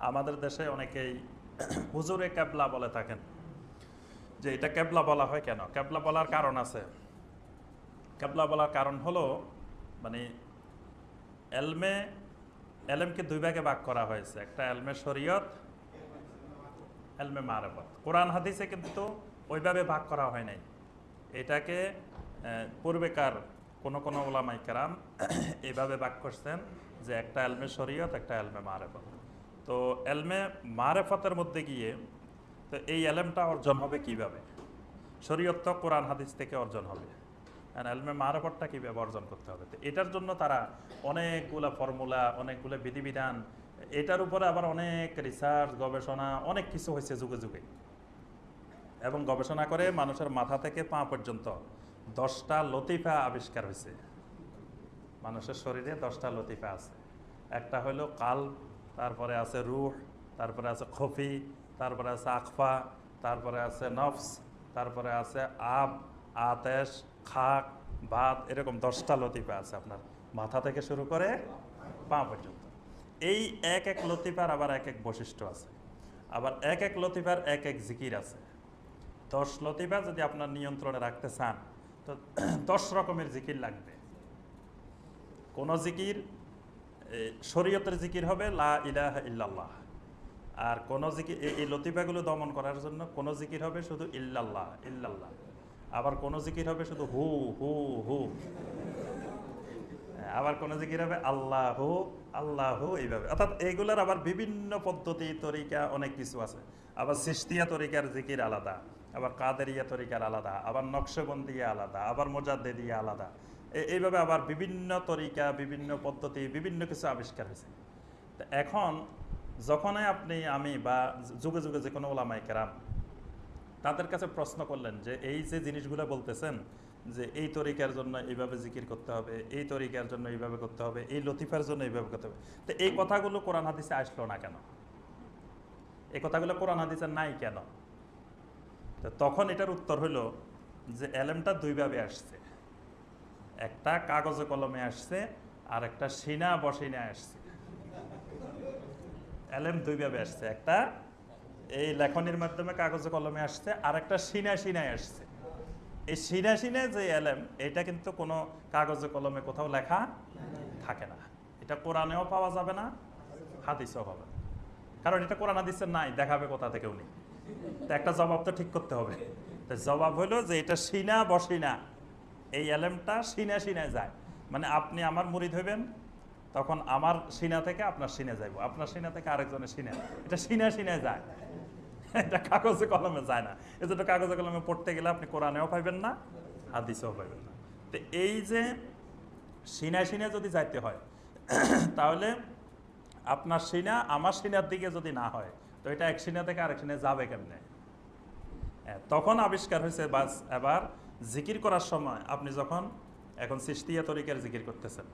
আমাদের দেশে অনেকেই হুজুরে ক্যাবলা বলে থাকেন। যে এটা ক্যাবলা বলা হয় কেন? ক্যাবলা বলার কারণ আছে। ক্যাবলা বলার কারণ হলো মানে এলমে, এলমকে দুই ভাগে ভাগ করা হয়েছে। একটা এলমে শরীয়ত, এলমে মারেফত। কোরআন হাদিসে কিন্তু ওইভাবে ভাগ করা হয় নাই। এটাকে পূর্বেকার কোনো কোনো ওলামাই কেরাম এইভাবে ভাগ করছেন যে একটা এলমে শরীয়ত, একটা এলমে মারেফত। তো এলমে মারেফতের মধ্যে গিয়ে, তো এই এলেমটা অর্জন হবে কীভাবে? শরীয়ত কোরআন হাদিস থেকে অর্জন হবে। এলমে মারেফতটা কীভাবে অর্জন করতে হবে? তো এটার জন্য তারা অনেকগুলো ফর্মুলা, অনেকগুলো বিধিবিধান, এটার উপরে আবার অনেক রিসার্চ গবেষণা, অনেক কিছু হয়েছে যুগে যুগে। এবং গবেষণা করে মানুষের মাথা থেকে পা পর্যন্ত দশটা লতিফা আবিষ্কার হয়েছে। মানুষের শরীরে দশটা লতিফা আছে। একটা হলো কাল তারপরে আছে রুহ, তারপরে আছে খফি, তারপরে আছে আকফা তারপরে আছে নফস, তারপরে আছে আব, আতেশ, খাক, ভাত, এরকম দশটা লতিফা আছে আপনার। মাথা থেকে শুরু করে পা পর্যন্ত। এই এক এক লতিফার আবার এক এক বৈশিষ্ট্য আছে। আবার এক এক লতিফার এক এক জিকির আছে। দশ লতিফা যদি আপনার নিয়ন্ত্রণে রাখতে চান, তো দশ রকমের জিকির লাগবে। কোন জিকির শরীয়তের জিকির হবে, লা ইলাহ ইল্লাল্লাহ। আর কোন জিকির এই- লতিফাগুলো দমন করার জন্য কোন জিকির হবে শুধু ইল্লাল্লাহ ইল্লাল্লাহ। আবার কোন জিকির হবে শুধু হু হু হু। আবার কোন জিকির হবে আল্লাহ আল্লাহ এইভাবে। অর্থাৎ এইগুলোর আবার বিভিন্ন পদ্ধতি, তরিকা, অনেক কিছু আছে। আবার সৃষ্টিয়া তরিকার জিকির আলাদা, আবার কাদেরিয়া তরিকার আলাদা, আবার নকশবন্দিয়া আলাদা, আবার মোজাদ্দেদিয়া আলাদা। এইভাবে আবার বিভিন্ন তরিকা, বিভিন্ন পদ্ধতি, বিভিন্ন কিছু আবিষ্কার হয়েছে। তো এখন যখনই আপনি, আমি বা যুগে যুগে যে কোনো ওলামাই কেরাম তাদের কাছে প্রশ্ন করলেন যে, এই যে জিনিসগুলো বলতেছেন যে, এই তরিকার জন্য এইভাবে জিকির করতে হবে, এই তরিকার জন্য এইভাবে করতে হবে, এই লতিফার জন্য এইভাবে করতে হবে। তো এই কথাগুলো কোরআন হাদিসে আসলো না কেন? এই কথাগুলো কোরআন হাদিসে নাই কেন? তো তখন এটার উত্তর হলো যে অ্যালেমটা দুইভাবে আসছে। একটা কাগজে কলমে আসছে, আর একটা সিনা বসিনে আসছে। এলেম দুইভাবে আসছে, একটা এই লেখনির মাধ্যমে কাগজে কলমে আসছে, আর একটা সিনা সিনায় আসছে। এই সিনা সিনে যে এলেম, এটা কিন্তু কোনো কাগজে কলমে কোথাও লেখা থাকে না। এটা কোরআনেও পাওয়া যাবে না, হাদিসেও পাবে না। কারণ এটা কোরআন হাদিসে নাই, দেখাবে কোথা থেকে উনি? একটা জবাব তো ঠিক করতে হবে। জবাব হলো যে এটা সিনা বসিনা। এই এলেমটা সিনা সিনায় যায়। মানে আপনি আমার মুড়ি ধরবেন তখন আমার সিনা থেকে আপনার সিনে যাইব। আপনার সিনা থেকে আরেকজনের সিনে। এটা সিনা সিনায় যায়। এটা কাগজে কলমে যায় না। এজন্য কাগজে কলমে পড়তে গেলে আপনি কোরআনেও পাইবেন না, হাদিসেও পাইবেন না। তো এই যে সিনা সিনা যদি যাইতে হয়, তাহলে আপনার সিনা আমার সিনার দিকে যদি না হয়, তো এটা এক সিনা থেকে আরেক সিনে যাবে কেমনে? তখন আবিষ্কার হয়েছে বাস, এবার জিকির করার সময় আপনি যখন এখন সৃষ্টিয়া তরিকার জিকির করতেছেন,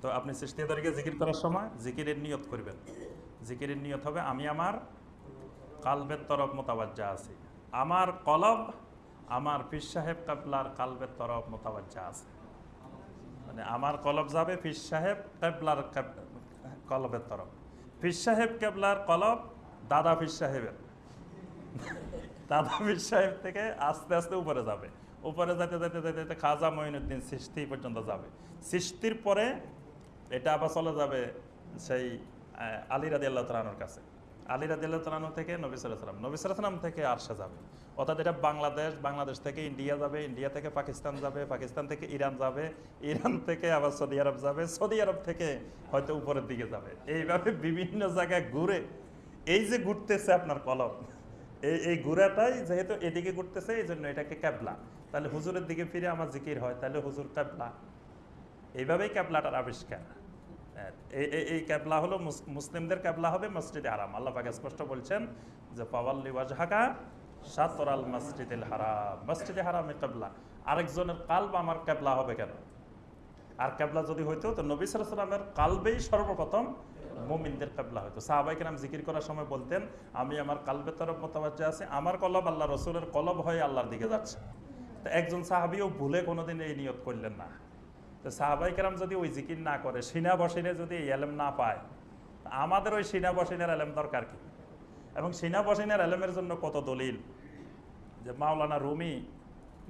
তো আপনি সৃষ্টিয়া তরিকে জিকির করার সময় জিকিরের নিয়ত করবেন। জিকিরের নিয়ত হবে, আমি আমার কালবের তরফ মোতাবাজ্জা আছি। আমার কলব, আমার পীর সাহেব কাবলার কালবের তরফ মোতাবাজ্জা আছে। মানে আমার কলব যাবে পীর সাহেব কেবলার কেব- কলবের তরফ। পীর সাহেব কেবলার কলব দাদা পীর সাহেবের। দাদা পীর সাহেব থেকে আস্তে আস্তে উপরে যাবে। উপরে যেতে যেতে যেতে যেতে খাজা মঈনুদ্দিন সৃষ্টি পর্যন্ত যাবে। সৃষ্টির পরে এটা আবার চলে যাবে সেই আলী রাদি আল্লাহ তালানোর কাছে। আলী রাদি আল্লাহ তালানো থেকে নবী সালাম নবী সালাম থেকে আরশা যাবে। অর্থাৎ এটা বাংলাদেশ বাংলাদেশ থেকে ইন্ডিয়া যাবে, ইন্ডিয়া থেকে পাকিস্তান যাবে, পাকিস্তান থেকে ইরান যাবে, ইরান থেকে আবার সৌদি আরব যাবে, সৌদি আরব থেকে হয়তো উপরের দিকে যাবে। এইভাবে বিভিন্ন জায়গায় ঘুরে, এই যে ঘুরতেছে আপনার কলম, এই এই ঘোরাটাই যেহেতু এদিকে ঘুরতেছে, এই জন্য এটাকে ক্যাবলা। তাহলে হুজুরের দিকে ফিরে আমার জিকির হয় তাহলে হুজুর ক্যাবলা। এইভাবেই ক্যাবলাটার আবিষ্কার। হ্যাঁ, এই ক্যাবলা হলো মুস- মুসলিমদের ক্যাবলা হবে মসজিদে হারাম। আল্লাহ পাকে স্পষ্ট বলছেন যে পাওয়াল্লি ওয়াজহাকা সাতরাল মসজিদুল হারাম। মসজিদে হারামে ক্যাবলা। আরেকজনের কালব আমার ক্যাবলা হবে কেন? আর ক্যাবলা যদি হইতো তো নবী সালামের কালবেই সর্বপ্রথম মোমিনদের ক্যাবলা হইতো। সাহাবাইকে নাম জিকির করার সময় বলতেন আমি আমার কালবের তরফ মোতাবাজ্জা আছে আমার কলব আল্লাহ রসুলের কলব হয়ে আল্লাহর দিকে যাচ্ছে। তো একজন সাহাবিও ভুলে কোনোদিন এই নিয়ত করলেন না। তো সাহাবাই কেরাম যদি ওই জিকির না করে সিনা বসিনে যদি এই এলেম না পায় আমাদের ওই সিনা বসিনের এলেম দরকার কি? এবং সিনা বসিনের এলেমের জন্য কত দলিল? যে মাওলানা রুমি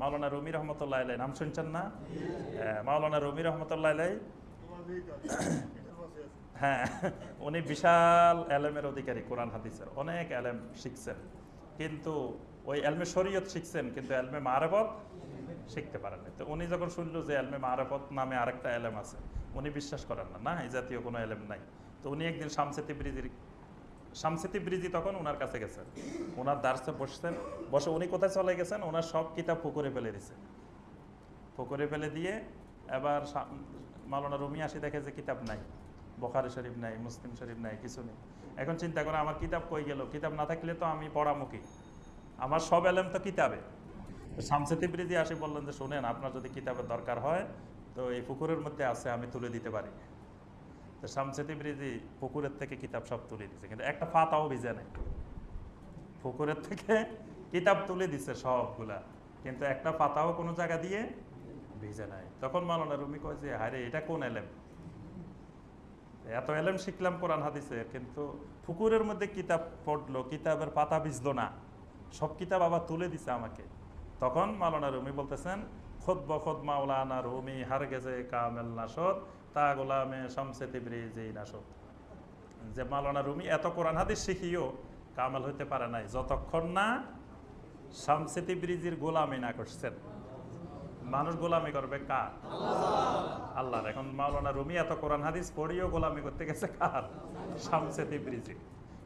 মাওলানা রুমি রহমতুল্লাহ আলাই নাম শুনছেন না? হ্যাঁ, মাওলানা রুমি রহমতুল্লাহ আলাই হ্যাঁ উনি বিশাল এলেমের অধিকারী কোরআন হাদিসের অনেক এলেম শিখছেন। কিন্তু ওই এলমে শরীয়ত শিখছেন, কিন্তু এলমে মারেবত শিখতে পারেন তো উনি যখন শুনল যে এলমে মারেবত নামে আরেকটা এলেম আছে, উনি বিশ্বাস করেন না না, এই জাতীয় কোনো এলেম নাই। তো উনি একদিন শামসেতি ব্রিজির শামসেতি ব্রিজি তখন ওনার কাছে গেছেন। ওনার দার্সে বসছেন, বসে উনি কোথায় চলে গেছেন? ওনার সব কিতাব পুকুরে ফেলে দিছে। পুকুরে ফেলে দিয়ে এবার মাওলানা রুমি আসি দেখে যে কিতাব নাই, বখারি শরীফ নাই, মুসলিম শরীফ নাই, কিছু নেই। এখন চিন্তা করে আমার কিতাব কই গেল? কিতাব না থাকলে তো আমি পড়ামুখী। আমার সব এলেম তো কিতাবে। শামসেতি ব্রিজি আসি বললেন যে, শোনেন, আপনার যদি কিতাবের দরকার হয়, তো এই পুকুরের মধ্যে আছে, আমি তুলে দিতে পারি। তো শামসেতি পুকুরের থেকে কিতাব সব তুলে দিছে। কিন্তু একটা ফাতাও ভিজে নেই। পুকুরের থেকে কিতাব তুলে দিছে সবগুলা। কিন্তু একটা পাতাও কোনো জায়গা দিয়ে ভিজে নাই। তখন মালানা রুমি কয় যে হারে এটা কোন এলেম এত এলেম শিখলাম কোরআন হাদিসের কিন্তু পুকুরের মধ্যে কিতাব পড়ল, কিতাবের পাতা ভিজলো না। সব কিতাব আবার তুলে দিছে আমাকে। তখন মালানা রুমি বলতেছেন, খোদ বখদ মাওলানা রুমি হার গেছে কামেল নাসদ তা গোলামে শামসে তিবরি যেই নাসদ যে মালানা রুমি এত কোরআন হাদিস শিখিও কামেল হইতে পারে নাই, যতক্ষণ না শামসেতি ব্রিজির গোলামি না করছেন। মানুষ গোলামি করবে কার? আল্লাহর। এখন মাওলানা রুমি এত কোরআন হাদিস পড়িও গোলামি করতে গেছে কার? শামসেতি ব্রিজি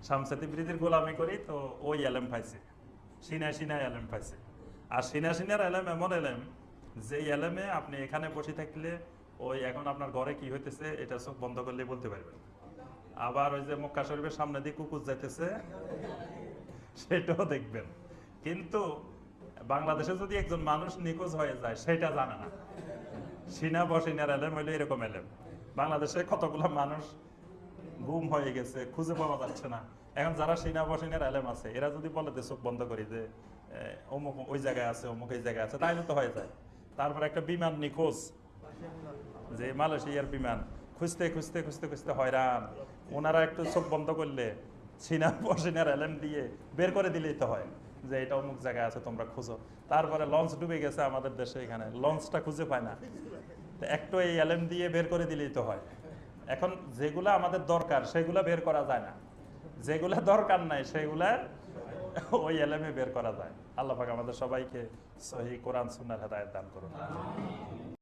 শামসেতি ব্রিজির গোলামি করি তো ওই এলেম পাইছে। সিনা সিনা এলেম পাইছে। আর সিনা সিনার এলেম এমন এলেম যে এলেমে আপনি এখানে বসে থাকলে ওই এখন আপনার ঘরে কি হইতেছে এটা সব বন্ধ করলে বলতে পারবেন। আবার ওই যে মক্কা শরীফের সামনে দিয়ে কুকুর যাইতেছে, সেটাও দেখবেন। কিন্তু বাংলাদেশে যদি একজন মানুষ নিখোঁজ হয়ে যায়, সেটা জানে না। সিনা বসিনার এলেম হইলে এরকম এলেম। বাংলাদেশে কতগুলো মানুষ গুম হয়ে গেছে, খুঁজে পাওয়া যাচ্ছে না। এখন যারা সিনা বসিনের এলেম আছে, এরা যদি বলে যে চোখ বন্ধ করি যে অমুক ওই জায়গায় আছে, অমুক এই জায়গায় আছে, তাইলে তো হয়ে যায়। তারপর একটা বিমান নিখোঁজ, যে মালয়েশিয়ার বিমান, খুঁজতে খুঁজতে খুঁজতে খুঁজতে হয়রান। ওনারা একটু চোখ বন্ধ করলে সিনা বসিনার এলেম দিয়ে বের করে দিলেই তো হয়, যে এটা অমুক জায়গায় আছে, তোমরা খুঁজো। তারপরে লঞ্চ ডুবে গেছে আমাদের দেশে এখানে, লঞ্চটা খুঁজে পায় না। তো একটু এই এলেম দিয়ে বের করে দিলেই তো হয়। এখন যেগুলা আমাদের দরকার, সেগুলা বের করা যায় না। যেগুলা দরকার নাই, সেগুলার ওই এলেমে বের করা যায়। আল্লাহ পাক আমাদের সবাইকে সহি কোরআন সুন্নার হেদায়ত দান করুন।